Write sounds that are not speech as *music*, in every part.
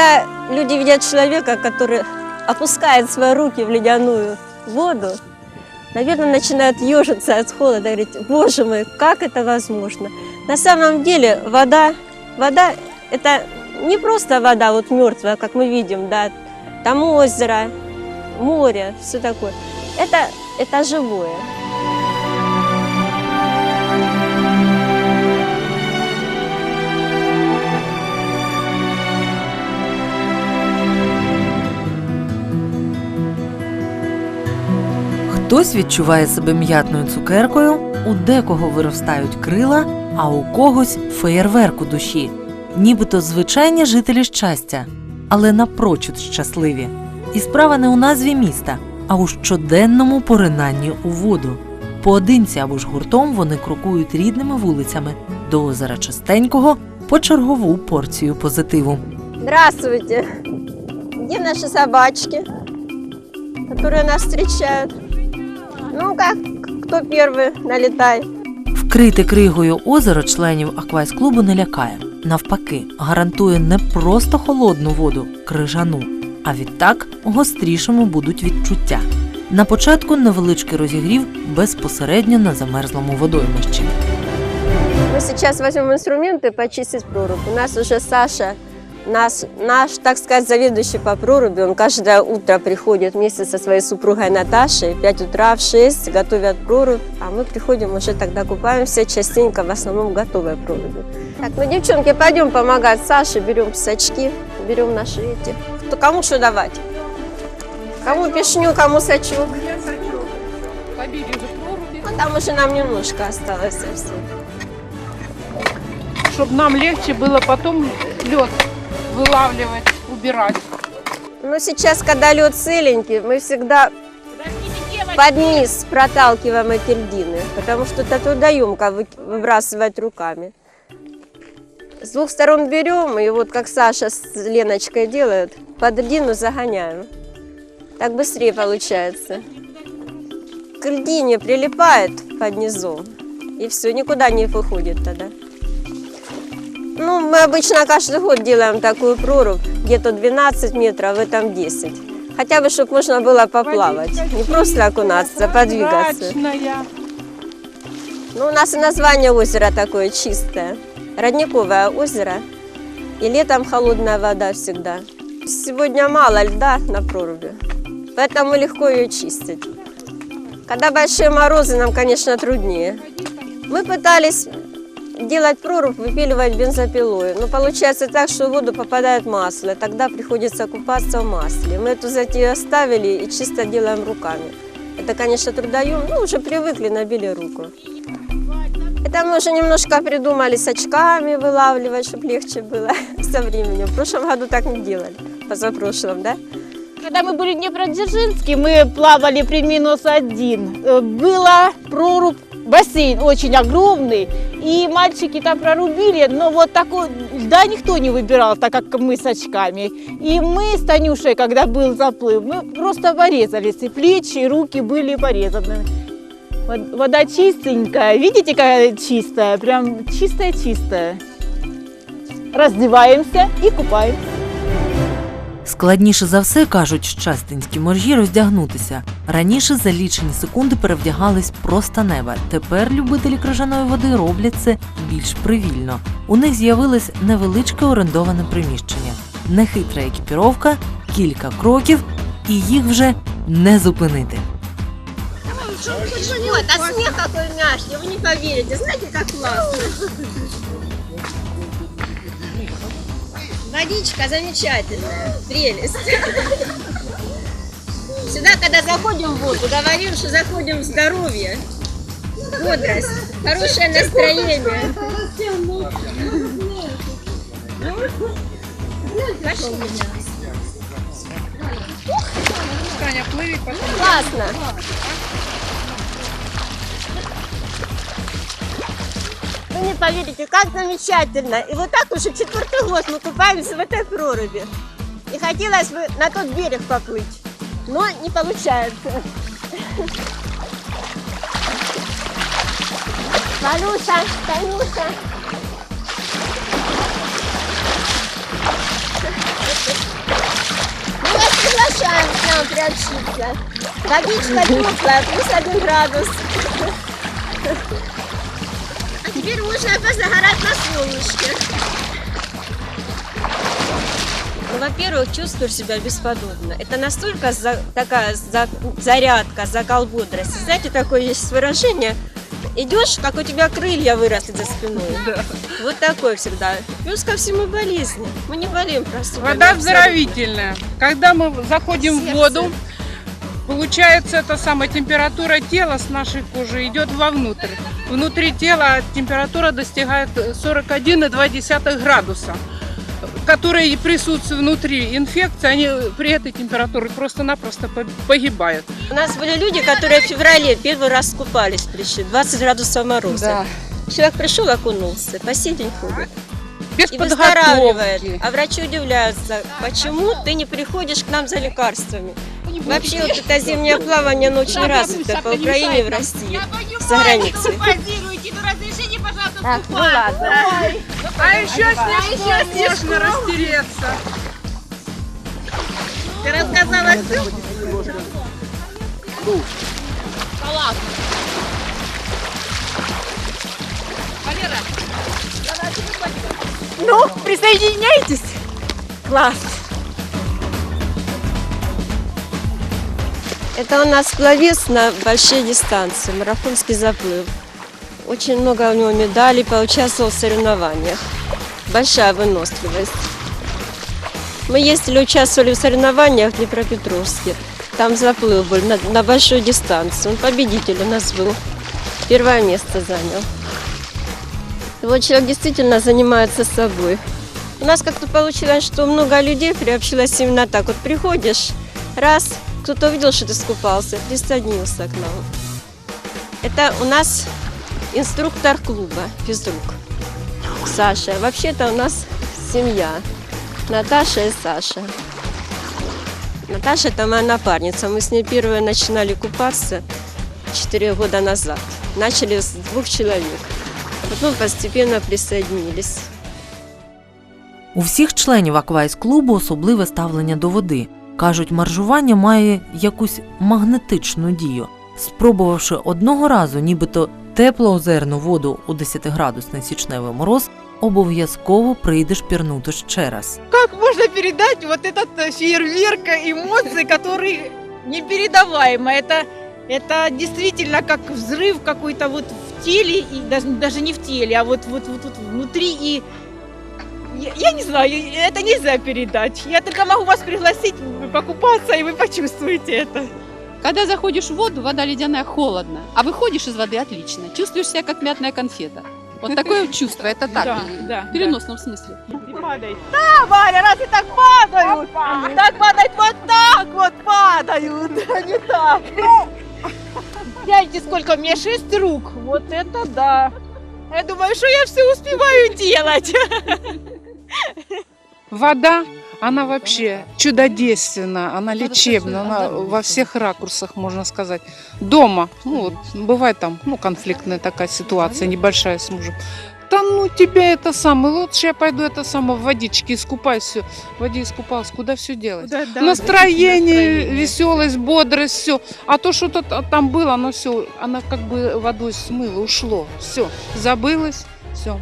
Когда люди видят человека, который опускает свои руки в ледяную воду, наверное, начинают ежиться от холода, говорить, боже мой, как это возможно? На самом деле вода, вода это не просто вода вот мертвая, как мы видим, да, там озеро, море, все такое. Это, это живое. Хтось відчуває себе м'ятною цукеркою, у декого виростають крила, а у когось феєрверк у душі. Нібито звичайні жителі щастя, але напрочуд щасливі. І справа не у назві міста, а у щоденному поринанні у воду. Поодинці або ж гуртом вони крокують рідними вулицями до озера Частенького по чергову порцію позитиву. Здравствуйте! Где наши собачки, которые нас встречают? Ну-ка, кто первый налетай? Вкрите кригою озеро членів аквайс-клубу не лякає. Навпаки, гарантує не просто холодну воду, крижану, а відтак гострішими будуть відчуття. На початку невеличкий розігрів безпосередньо на замерзлому водоймищі. Мы сейчас возьмем инструменты почистить прорубь. У нас уже Саша, Наш, наш, так сказать, заведующий по проруби, он каждое утро приходит вместе со своей супругой Наташей, в 5 утра, в 6 готовят прорубь, а мы приходим уже тогда купаемся частенько, в основном в готовой проруби. Так, ну, девчонки, пойдем помогать Саше, берем сачки, берем наши эти. Кто, кому что давать? Кому пешню, кому сачок. Уже проруби, Ну, там уже нам немножко осталось совсем. чтобы нам легче было потом лед вылавливать, убирать. Но сейчас, когда лед целенький, мы всегда под низ проталкиваем эти льдины, потому что это трудоемко вы- выбрасывать руками. С двух сторон берем, и вот как Саша с Леночкой делают, под льдину загоняем. Так быстрее получается. К льдине прилипает под низом, и все, никуда не выходит тогда. Ну, мы обычно каждый год делаем такую прорубь, где-то 12 метров, в этом 10. Хотя бы, чтобы можно было поплавать. Не просто окунаться, а подвигаться. Ну, у нас и название озера такое чистое. Родниковое озеро. И летом холодная вода всегда. Сегодня мало льда на проруби, поэтому легко ее чистить. Когда большие морозы, нам, конечно, труднее. Мы пытались делать прорубь, выпиливать бензопилой. Но получается так, что в воду попадает масло. Тогда приходится купаться в масле. Мы эту затею оставили и чисто делаем руками. Это, конечно, трудоем. Ну, уже привыкли, набили руку. Это мы уже немножко придумали с очками вылавливать, чтобы легче было *laughs* со временем. В прошлом году так не делали, позапрошлом, да? Когда мы были в Днепродзержинске, мы плавали при минус один. Э, Была прорубь, бассейн очень огромный, и мальчики там прорубили, но вот такой льда никто не выбирал, так как мы с очками. И мы с Танюшей, когда был заплыв, мы просто порезались, и плечи, и руки были порезаны. Вод- Вода чистенькая, видите, какая чистая, прям чистая-чистая. Раздеваемся и купаемся. Складніше за все, кажуть щастинські моржі, роздягнутися. Раніше за лічені секунди перевдягались просто неба. Тепер любителі крижаної води роблять це більш привільно. У них з'явилось невеличке орендоване приміщення, нехитра екіпіровка, кілька кроків, і їх вже не зупинити. Вот, а смех какой мягкий, вы не поверите. Знаете, как классно? Водичка замечательная, прелесть. Сюда, когда заходим в воду, говорим, что заходим в здоровье, бодрость, хорошее настроение. Пошли. Таня, плыви, пошли. Классно. Вы не поверите, как замечательно. И вот так уже четвертый год мы купаемся в этой проруби. И хотелось бы на тот берег поплыть, но не получается. Валюша, Танюша. Мы вас приглашаем к нам приобщиться. Водичка теплая, плюс один градус. Теперь можно позагорать на солнышке. Ну, во-первых, чувствуешь себя бесподобно. Это настолько за- такая за- зарядка, закал бодрости. Знаете, такое есть выражение. Идешь, как у тебя крылья выросли за спиной. Вот такое всегда. Плюс ко всему болезни. Мы не болеем просто. Вода оздоровительная. Когда мы заходим в Сердце. воду, получается, эта самая температура тела с нашей кожи идет вовнутрь. Внутри тела температура достигает 41,2 градуса, которые присутствуют внутри инфекции, они при этой температуре просто-напросто по- погибают. У нас были люди, которые в феврале первый раз купались пришли. 20 градусов мороза. Человек пришел, окунулся, по сей день ходит. Без И выздоравливает. подготовки. А врачи удивляются, почему ты не приходишь к нам за лекарствами. Вообще вот это зимнее плавание, оно очень развито по Украине в России, за границей. Так, ну ладно. А еще снежком можно растереться. Ты рассказала все? Ну, присоединяйтесь. Класс. Это у нас пловец на большие дистанции, марафонский заплыв. Очень много у него медалей, поучаствовал в соревнованиях. Большая выносливость. Мы ездили, участвовали в соревнованиях в Днепропетровске. Там заплыв был на, на большую дистанцию. Он победитель у нас был. Первое место занял. Вот человек действительно занимается собой. У нас как-то получилось, что много людей приобщилось именно так. Вот приходишь, раз, кто-то увидел, что ты скупался, присоединился к нам. Это у нас инструктор клуба физрук Саша. Вообще-то у нас семья. Наташа и Саша. Наташа это моя напарница. Мы с ней первые начинали купаться 4 года назад. Начали с двух человек. Потом постепенно присоединились. У всіх членів аквайс-клубу особливе ставлення до води. Кажуть, маржування має якусь магнетичну дію. Спробувавши одного разу, нібито теплоозерну воду у 10-градусний січневий мороз, обов'язково прийдеш пірнути ще раз. Как можно передать вот этот э, фейерверк эмоций, который непередаваемо? Это, это действительно как взрыв какой-то вот в теле, и даже, даже не в теле, а вот, вот, вот, вот внутри. И я, я не знаю, это нельзя передать. Я только могу вас пригласить покупаться, и вы почувствуете это. Когда заходишь в воду, вода ледяная, холодно. А выходишь из воды отлично. Чувствуешь себя как мятная конфета. Вот такое чувство, это так, Да, да, в переносном смысле. И падает. Да, Валя, раз и так падают. Так падают, вот так вот падают, а не так. Гляньте, сколько у меня шесть рук. Вот это да. Я думаю, что я все успеваю делать. Вода, она вообще чудодейственна, она лечебна, она во всех ракурсах, можно сказать. Дома, ну вот, бывает там, ну, конфликтная такая ситуация небольшая с мужем. Да ну тебя это самое, лучше я пойду это самое в водичке искупаюсь, все. В воде искупалась, куда все делать? настроение, веселость, бодрость, все. А то, что то там было, оно все, оно как бы водой смыло, ушло. Все, забылось, все.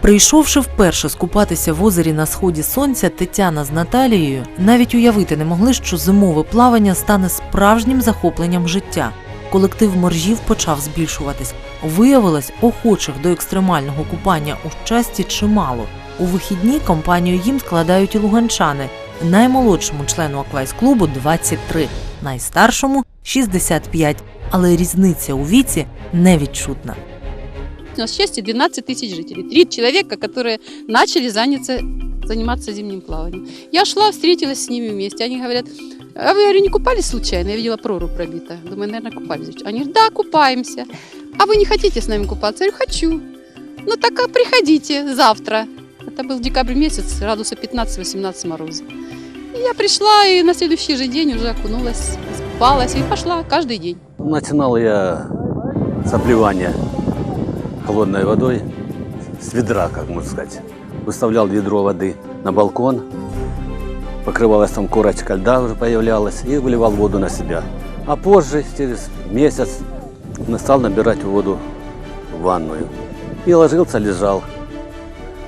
Прийшовши вперше скупатися в озері на сході сонця, Тетяна з Наталією навіть уявити не могли, що зимове плавання стане справжнім захопленням життя. Колектив моржів почав збільшуватись. Виявилось, охочих до екстремального купання у щасті чимало. У вихідні компанію їм складають і луганчани. Наймолодшому члену аквайс-клубу 23, найстаршому 65. Але різниця у віці невідчутна. У нас счастье 12 тысяч жителей. Три человека, которые начали заняться, заниматься зимним плаванием. Я шла, встретилась с ними вместе. Они говорят, а вы, говорю, не купались случайно? Я видела прорубь пробита. Думаю, наверное, купались. Они говорят, да, купаемся. А вы не хотите с нами купаться? Я говорю, хочу. Ну так а приходите завтра. Это был декабрь месяц, градуса 15-18 мороза. И я пришла и на следующий же день уже окунулась, купалась и пошла каждый день. Начинал я с обливания холодной водой с ведра, как можно сказать. Выставлял ведро воды на балкон, покрывалась там корочка льда уже появлялась, и выливал воду на себя. А позже, через месяц, стал набирать воду в ванную. И ложился, лежал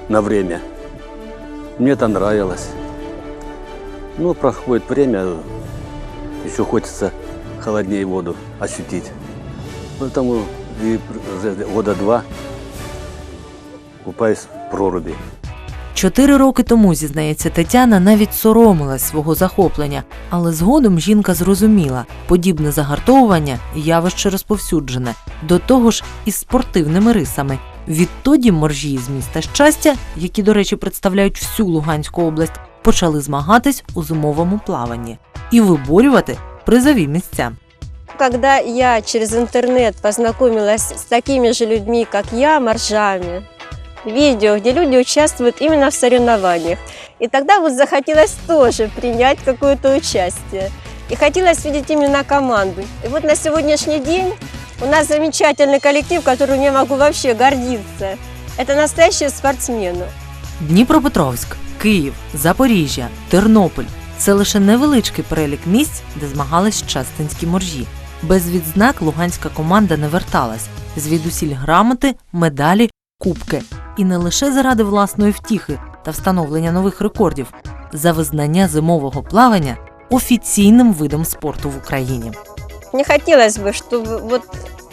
на время. Мне это нравилось. Ну, проходит время, еще хочется холоднее воду ощутить. Поэтому и уже года два купаюсь в проруби. Чотири роки тому, зізнається Тетяна, навіть соромилась свого захоплення, але згодом жінка зрозуміла, подібне загартовування явище розповсюджене, до того ж із спортивними рисами. Відтоді моржі з міста щастя, які, до речі, представляють всю Луганську область, почали змагатись у зимовому плаванні і виборювати призові місця. Когда я через интернет познакомилась с такими же людьми, как я, моржами, видео, где люди участвуют именно в соревнованиях. И тогда вот захотелось тоже принять какое-то участие. И хотелось видеть именно команду. И вот на сегодняшний день у нас замечательный коллектив, которым я могу вообще гордиться. Это настоящие спортсмены. Дніпропетровськ, Київ, Запоріжжя, Тернопіль це лише невеличкий перелік місць, де змагались частинські моржі. Без відзнак луганська команда не верталась звідусіль грамоти, медалі, кубки. І не лише заради власної втіхи та встановлення нових рекордів, за визнання зимового плавання офіційним видом спорту в Україні. Мне хотелось бы, чтобы вот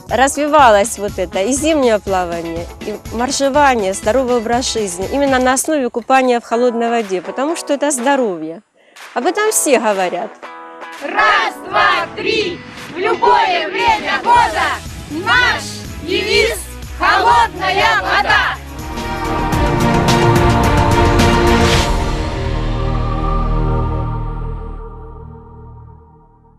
развивалось вот это и зимнее плавание, и моржевание, здоровый образ жизни, именно на основе купания в холодной воде, потому что это здоровье. Об этом все говорят. Раз, два, три! В любое время года наш девиз «Холодная вода».